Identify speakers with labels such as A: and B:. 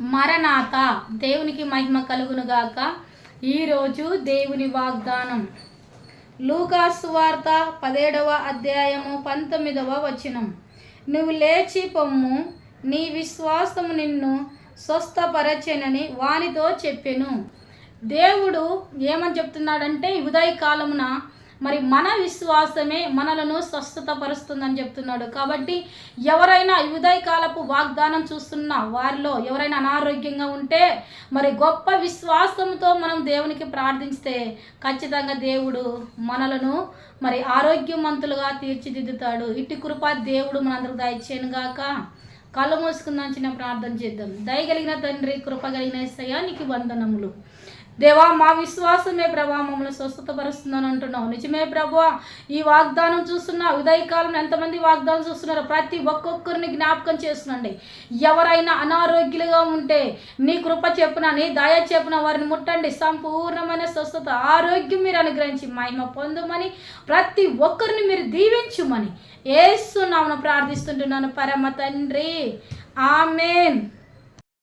A: మరణాత దేవునికి మహిమ కలుగునుగాక. ఈరోజు దేవుని వాగ్దానం. లూకాసు వార్త పదేడవ అధ్యాయము పంతొమ్మిదవ వచనం. నువ్వు లేచి పొమ్ము నీ విశ్వాసము నిన్ను స్వస్థపరచెనని వానితో చెప్పెను. దేవుడు ఏమని చెప్తున్నాడంటే ఉదయకాలమున ఉదయ కాలమున మరి మన విశ్వాసమే మనలను స్వస్థతపరుస్తుందని చెప్తున్నాడు. కాబట్టి ఎవరైనా ఈ కాలపు వాగ్దానం చూస్తున్న వారిలో ఎవరైనా అనారోగ్యంగా ఉంటే మరి గొప్ప విశ్వాసంతో మనం దేవునికి ప్రార్థిస్తే ఖచ్చితంగా దేవుడు మనలను మరి ఆరోగ్యవంతులుగా తీర్చిదిద్దుతాడు. ఇట్టి కృప దేవుడు మనందరికి దయచేయను గాక. కళ్ళు మూసుకుందాం చిన్న ప్రార్థన చేద్దాం. దయగలిగిన తండ్రి కృప కలిగిన నీకు వందనములు. దేవా మా విశ్వాసమే ప్రభా మమ్మల్ని స్వస్థతపరుస్తుందని అంటున్నావు. నిజమే ప్రభా ఈ వాగ్దానం చూస్తున్నా ఉదయకాలంలో ఎంతమంది వాగ్దానం చూస్తున్నారో ప్రతి ఒక్కొక్కరిని జ్ఞాపకం చేస్తుండండి. ఎవరైనా అనారోగ్యులుగా ఉంటే నీ కృప చెప్పున నీ దయ చెప్పున వారిని ముట్టండి. సంపూర్ణమైన స్వస్థత ఆరోగ్యం మీరు అనుగ్రహించి మహిమ పొందమని ప్రతి ఒక్కరిని మీరు దీవించుమని. ఏస్తున్నామని ప్రార్థిస్తుంటున్నాను పరమ తండ్రి. ఆమెన్.